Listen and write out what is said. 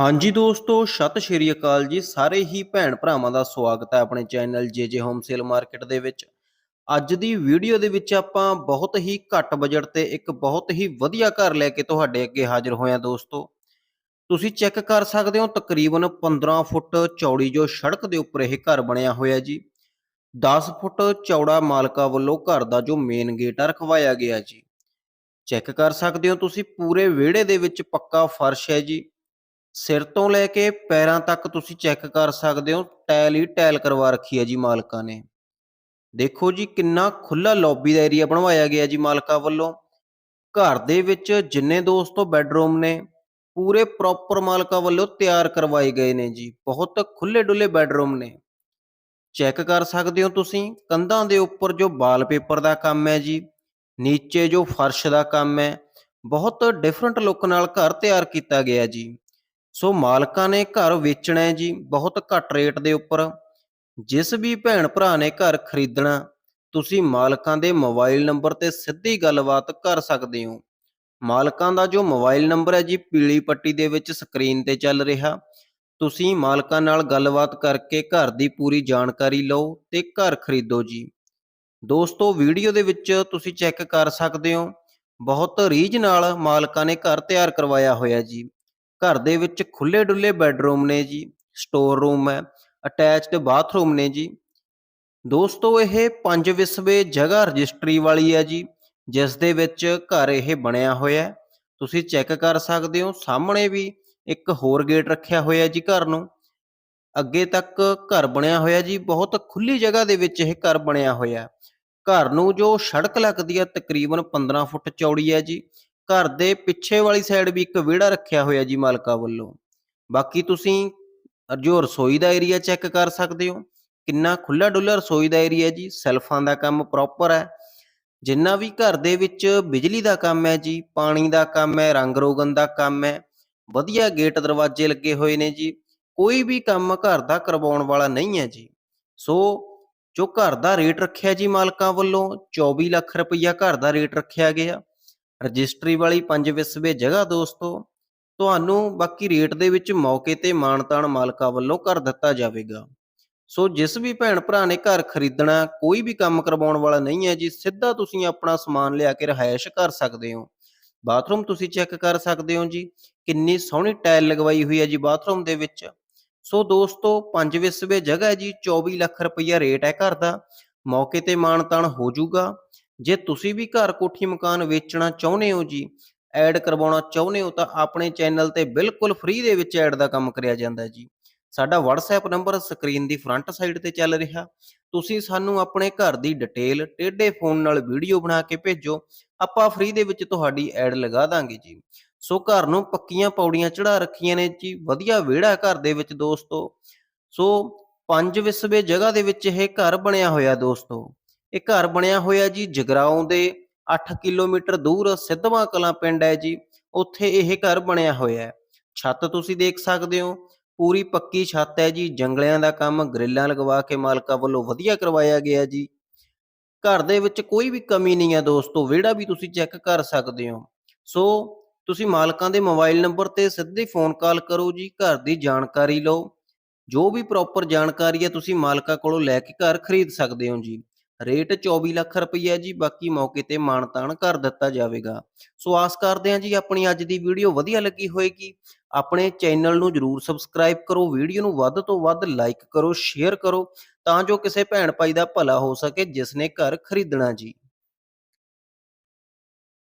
ਹਾਂਜੀ ਦੋਸਤੋ, ਸਤਿ ਸ਼੍ਰੀ ਅਕਾਲ ਜੀ। ਸਾਰੇ ਹੀ ਭੈਣ ਭਰਾਵਾਂ ਦਾ ਸਵਾਗਤ ਹੈ ਆਪਣੇ channel JJ home sale market ਦੇ ਵਿੱਚ। ਅੱਜ ਦੀ ਵੀਡੀਓ ਦੇ ਵਿੱਚ ਆਪਾਂ ਬਹੁਤ ਹੀ ਘੱਟ ਬਜਟ ਤੇ ਇੱਕ ਬਹੁਤ ਹੀ ਵਧੀਆ ਘਰ ਲੈ ਕੇ ਤੁਹਾਡੇ ਅੱਗੇ ਹਾਜ਼ਰ ਹੋਏ ਹਾਂ ਦੋਸਤੋ। ਤੁਸੀਂ ਚੈੱਕ ਕਰ ਸਕਦੇ ਹੋ, ਤਕਰੀਬਨ 15 ਫੁੱਟ ਚੌੜੀ ਜੋ ਸੜਕ ਦੇ ਉੱਪਰ ਇਹ ਘਰ ਬਣਿਆ ਹੋਇਆ ਜੀ। 10 ਫੁੱਟ ਚੌੜਾ ਮਾਲਕਾ ਵੱਲੋਂ ਘਰ ਦਾ ਜੋ ਮੇਨ ਗੇਟ ਆ, ਰਖਵਾਇਆ ਗਿਆ ਜੀ। ਚੈੱਕ ਕਰ ਸਕਦੇ ਹੋ ਤੁਸੀਂ, ਪੂਰੇ ਵਿਹੜੇ ਦੇ ਵਿੱਚ ਪੱਕਾ ਫਰਸ਼ ਹੈ ਜੀ। ਸਿਰ ਤੋਂ ਲੈ ਕੇ ਪੈਰਾਂ ਤੱਕ ਤੁਸੀਂ ਚੈੱਕ ਕਰ ਸਕਦੇ ਹੋ ਟਾਇਲ ਹੀ ਟਾਇਲ ਕਰਵਾ ਰੱਖੀ ਹੈ ਜੀ ਮਾਲਕਾਂ ਨੇ। ਦੇਖੋ ਜੀ ਕਿੰਨਾ ਖੁੱਲਾ ਲੌਬੀ ਦਾ ਏਰੀਆ ਬਣਵਾਇਆ ਗਿਆ ਜੀ ਮਾਲਕਾਂ ਵੱਲੋਂ। ਘਰ ਦੇ ਵਿੱਚ ਜਿੰਨੇ ਦੋਸਤੋ ਬੈੱਡਰੂਮ ਨੇ, ਪੂਰੇ ਪ੍ਰੋਪਰ ਮਾਲਕਾਂ ਵੱਲੋਂ ਤਿਆਰ ਕਰਵਾਏ ਗਏ ਨੇ ਜੀ, ਬਹੁਤ ਖੁੱਲੇ ਡੁੱਲੇ ਬੈੱਡਰੂਮ ਨੇ। ਚੈੱਕ ਕਰ ਸਕਦੇ ਹੋ ਤੁਸੀਂ, ਕੰਧਾਂ ਦੇ ਉੱਪਰ ਜੋ ਵਾਲਪੇਪਰ ਦਾ ਕੰਮ ਹੈ ਜੀ, ਨੀਚੇ ਜੋ ਫਰਸ਼ ਦਾ ਕੰਮ ਹੈ, ਬਹੁਤ ਡਿਫਰੈਂਟ ਲੁੱਕ ਨਾਲ ਘਰ ਤਿਆਰ ਕੀਤਾ ਗਿਆ ਜੀ। ਸੋ ਮਾਲਕਾਂ ਨੇ ਘਰ ਵੇਚਣਾ ਹੈ ਜੀ, ਬਹੁਤ ਘੱਟ ਰੇਟ ਦੇ ਉੱਪਰ। ਜਿਸ ਵੀ ਭੈਣ ਭਰਾ ਨੇ ਘਰ ਖਰੀਦਣਾ, ਤੁਸੀਂ ਮਾਲਕਾਂ ਦੇ ਮੋਬਾਈਲ ਨੰਬਰ ਤੇ ਸਿੱਧੀ ਗੱਲਬਾਤ ਕਰ ਸਕਦੇ ਹੋ। ਮਾਲਕਾਂ ਦਾ ਜੋ ਮੋਬਾਈਲ ਨੰਬਰ ਹੈ ਜੀ, ਪੀਲੀ ਪੱਟੀ ਦੇ ਵਿੱਚ ਸਕਰੀਨ ਤੇ ਚੱਲ ਰਿਹਾ। ਤੁਸੀਂ ਮਾਲਕਾਂ ਨਾਲ ਗੱਲਬਾਤ ਕਰਕੇ ਘਰ ਦੀ ਪੂਰੀ ਜਾਣਕਾਰੀ ਲਓ ਤੇ ਘਰ ਖਰੀਦੋ ਜੀ। ਦੋਸਤੋ, ਵੀਡੀਓ ਦੇ ਵਿੱਚ ਤੁਸੀਂ ਚੈੱਕ ਕਰ ਸਕਦੇ ਹੋ, ਬਹੁਤ ਰੀਝ ਨਾਲ ਮਾਲਕਾਂ ਨੇ ਘਰ ਤਿਆਰ ਕਰਵਾਇਆ ਹੋਇਆ ਜੀ। ਘਰ ਦੇ ਵਿੱਚ ਖੁੱਲੇ ਡੁੱਲੇ ਬੈੱਡਰੂਮ ਨੇ ਜੀ ਸਟੋਰ ਰੂਮ ਹੈ ਅਟੈਚਡ ਬਾਥਰੂਮ ਨੇ ਜੀ। ਦੋਸਤੋ, ਇਹ ਪੰਜ ਵਿਸਵੇ ਜਗ੍ਹਾ ਰਜਿਸਟਰੀ ਵਾਲੀ ਹੈ ਜੀ, ਜਿਸ ਦੇ ਵਿੱਚ ਘਰ ਇਹ ਬਣਿਆ ਹੋਇਆ ਹੈ। ਤੁਸੀਂ ਚੈੱਕ ਕਰ ਸਕਦੇ ਹੋ, ਸਾਹਮਣੇ ਵੀ ਇੱਕ ਹੋਰ ਗੇਟ ਰੱਖਿਆ ਹੋਇਆ ਜੀ ਘਰ ਨੂੰ। ਅੱਗੇ ਤੱਕ ਘਰ ਬਣਿਆ ਹੋਇਆ ਜੀ, ਬਹੁਤ ਖੁੱਲੀ ਜਗ੍ਹਾ ਦੇ ਵਿੱਚ ਇਹ ਘਰ ਬਣਿਆ ਹੋਇਆ ਘਰ ਨੂੰ ਜੋ ਸੜਕ ਲੱਗਦੀ ਹੈ, ਤਕਰੀਬਨ 15 ਫੁੱਟ ਚੌੜੀ ਹੈ ਜੀ। ਘਰ ਦੇ ਪਿੱਛੇ ਵਾਲੀ ਸਾਈਡ ਵੀ ਇੱਕ ਵਿਹੜਾ ਰੱਖਿਆ ਹੋਇਆ ਜੀ ਮਾਲਕਾ ਵੱਲੋਂ। ਬਾਕੀ ਤੁਸੀਂ ਜੋ ਰਸੋਈ ਦਾ ਏਰੀਆ ਚੈੱਕ ਕਰ ਸਕਦੇ ਹੋ। ਕਿੰਨਾ ਖੁੱਲਾ ਡੁੱਲਾ ਰਸੋਈ ਦਾ ਏਰੀਆ ਜੀ, ਸੈਲਫਾਂ ਦਾ ਕੰਮ ਪ੍ਰੋਪਰ ਹੈ। ਜਿੰਨਾ ਵੀ ਘਰ ਦੇ ਵਿੱਚ ਬਿਜਲੀ ਦਾ ਕੰਮ ਹੈ ਜੀ, ਪਾਣੀ ਦਾ ਕੰਮ ਹੈ, ਰੰਗ ਰੋਗਨ ਦਾ ਕੰਮ ਹੈ, ਵਧੀਆ ਗੇਟ ਦਰਵਾਜ਼ੇ ਲੱਗੇ ਹੋਏ ਨੇ ਜੀ, ਕੋਈ ਵੀ ਕੰਮ ਘਰ ਦਾ ਕਰਵਾਉਣ ਵਾਲਾ ਨਹੀਂ ਹੈ ਜੀ। ਸੋ ਜੋ ਘਰ ਦਾ ਰੇਟ ਰੱਖਿਆ ਜੀ ਮਾਲਕਾਂ ਵੱਲੋਂ 24 ਲੱਖ ਰੁਪਈਆ ਘਰ ਦਾ ਰੇਟ ਰੱਖਿਆ ਗਿਆ। ਰਜਿਸਟਰੀ ਵਾਲੀ ਪੰਜ ਵਿਸਵੇ ਜਗ੍ਹਾ ਦੋਸਤੋ, ਤੁਹਾਨੂੰ ਬਾਕੀ ਰੇਟ ਦੇ ਵਿੱਚ ਮੌਕੇ ਤੇ ਮਾਨਤਾਨ ਮਾਲਕਾਂ ਵੱਲੋਂ ਕਰ ਦਿੱਤਾ ਜਾਵੇਗਾ। ਸੋ ਜਿਸ ਵੀ ਭੈਣ ਭਰਾ ਨੇ ਘਰ ਖਰੀਦਣਾ, ਕੋਈ ਵੀ ਕੰਮ ਕਰਵਾਉਣ ਵਾਲਾ ਨਹੀਂ ਹੈ ਜੀ, ਸਿੱਧਾ ਤੁਸੀਂ ਆਪਣਾ ਸਮਾਨ ਲਿਆ ਕੇ ਰਹਾਇਸ਼ ਕਰ ਸਕਦੇ ਹੋ। ਬਾਥਰੂਮ ਤੁਸੀਂ ਚੈੱਕ ਕਰ ਸਕਦੇ ਹੋ ਜੀ, ਕਿੰਨੀ ਸੋਹਣੀ ਟਾਇਲ ਲਗਵਾਈ ਹੋਈ ਹੈ ਜੀ ਬਾਥਰੂਮ ਦੇ ਵਿੱਚ। ਸੋ ਦੋਸਤੋ, ਪੰਜ ਵਿਸਵੇ ਜਗ੍ਹਾ ਹੈ ਜੀ 24 ਲੱਖ ਰੁਪਈਆ ਰੇਟ ਹੈ ਘਰ ਦਾ। ਮੌਕੇ ਤੇ ਮਾਨਤਾਨ ਹੋ ਜਾਊਗਾ। ਜੇ ਤੁਸੀਂ ਵੀ ਘਰ ਕੋਠੀ ਮਕਾਨ ਵੇਚਣਾ ਚਾਹੁੰਦੇ ਹੋ ਜੀ, ਐਡ ਕਰਵਾਉਣਾ ਚਾਹੁੰਦੇ ਹੋ ਤਾਂ ਆਪਣੇ ਚੈਨਲ ਤੇ ਬਿਲਕੁਲ ਫ੍ਰੀ ਦੇ ਵਿੱਚ ਐਡ ਦਾ ਕੰਮ ਕਰਿਆ ਜਾਂਦਾ ਜੀ। ਸਾਡਾ WhatsApp ਨੰਬਰ ਸਕਰੀਨ ਦੀ ਫਰੰਟ ਸਾਈਡ ਤੇ ਚੱਲ ਰਿਹਾ। ਤੁਸੀਂ ਸਾਨੂੰ ਆਪਣੇ ਘਰ ਦੀ ਡਿਟੇਲ ਟੇਢੇ ਫੋਨ ਨਾਲ ਵੀਡੀਓ ਬਣਾ ਕੇ ਭੇਜੋ, ਆਪਾਂ ਫ੍ਰੀ ਦੇ ਵਿੱਚ ਤੁਹਾਡੀ ਐਡ ਲਗਾ ਦਾਂਗੇ ਜੀ। ਸੋ ਘਰ ਨੂੰ ਪੱਕੀਆਂ ਪੌੜੀਆਂ ਚੜਾ ਰੱਖੀਆਂ ਨੇ ਜੀ, ਵਧੀਆ ਵਿਹੜਾ ਘਰ ਦੇ ਵਿੱਚ ਦੋਸਤੋ। ਸੋ ਪੰਜ ਵਿਸਵੇ ਜਗ੍ਹਾ ਦੇ ਵਿੱਚ ਇਹ ਘਰ ਬਣਿਆ ਹੋਇਆ ਦੋਸਤੋ। ਇਹ ਘਰ ਬਣਿਆ ਹੋਇਆ ਜੀ, ਜਗਰਾਉਂ ਦੇ 8 ਕਿਲੋਮੀਟਰ ਦੂਰ ਸਿੱਧਵਾਂ ਕਲਾਂ ਪਿੰਡ ਹੈ ਜੀ, ਉੱਥੇ ਇਹ ਘਰ ਬਣਿਆ ਹੋਇਆ ਹੈ। ਛੱਤ ਤੁਸੀਂ ਦੇਖ ਸਕਦੇ ਹੋ, ਪੂਰੀ ਪੱਕੀ ਛੱਤ ਹੈ ਜੀ, ਜੰਗਲਿਆਂ ਦਾ ਕੰਮ, ਗ੍ਰਿਲਾਂ ਲਗਵਾ ਕੇ ਮਾਲਕਾਂ ਵੱਲੋਂ ਵਧੀਆ ਕਰਵਾਇਆ ਗਿਆ ਜੀ। ਘਰ ਦੇ ਵਿੱਚ ਕੋਈ ਵੀ ਕਮੀ ਨਹੀਂ ਹੈ ਦੋਸਤੋ, ਵਿਹੜਾ ਵੀ ਤੁਸੀਂ ਚੈੱਕ ਕਰ ਸਕਦੇ ਹੋ। ਸੋ, ਤੁਸੀਂ ਮਾਲਕਾਂ ਦੇ ਮੋਬਾਈਲ ਨੰਬਰ ਤੇ ਸਿੱਧੇ ਫੋਨ ਕਾਲ ਕਰੋ ਜੀ, ਘਰ ਦੀ ਜਾਣਕਾਰੀ ਲਓ। ਜੋ ਵੀ ਪ੍ਰੋਪਰ ਜਾਣਕਾਰੀ ਹੈ, ਤੁਸੀਂ ਮਾਲਕਾਂ ਕੋਲੋਂ ਲੈ ਕੇ ਘਰ ਖਰੀਦ ਸਕਦੇ ਹੋ ਜੀ। ਰੇਟ 24 ਲੱਖ ਰੁਪਈਆ ਜੀ, ਬਾਕੀ ਮੌਕੇ ਤੇ ਮਾਨਤਾਨ ਕਰ ਦਿੱਤਾ ਜਾਵੇਗਾ। ਸੋ ਆਸ ਕਰਦੇ ਹਾਂ ਜੀ, ਆਪਣੀ ਅੱਜ ਦੀ ਵੀਡੀਓ ਵਧੀਆ ਲੱਗੀ ਹੋਏਗੀ। ਆਪਣੇ ਚੈਨਲ ਨੂੰ ਜਰੂਰ ਸਬਸਕ੍ਰਾਈਬ ਕਰੋ, ਵੀਡੀਓ ਨੂੰ ਵੱਧ ਤੋਂ ਵੱਧ ਲਾਈਕ ਕਰੋ, ਸ਼ੇਅਰ ਕਰੋ, ਤਾਂ ਜੋ ਕਿਸੇ ਭੈਣ ਭਾਈ ਦਾ ਭਲਾ ਹੋ ਸਕੇ, ਜਿਸ ਨੇ ਘਰ ਖਰੀਦਣਾ ਜੀ।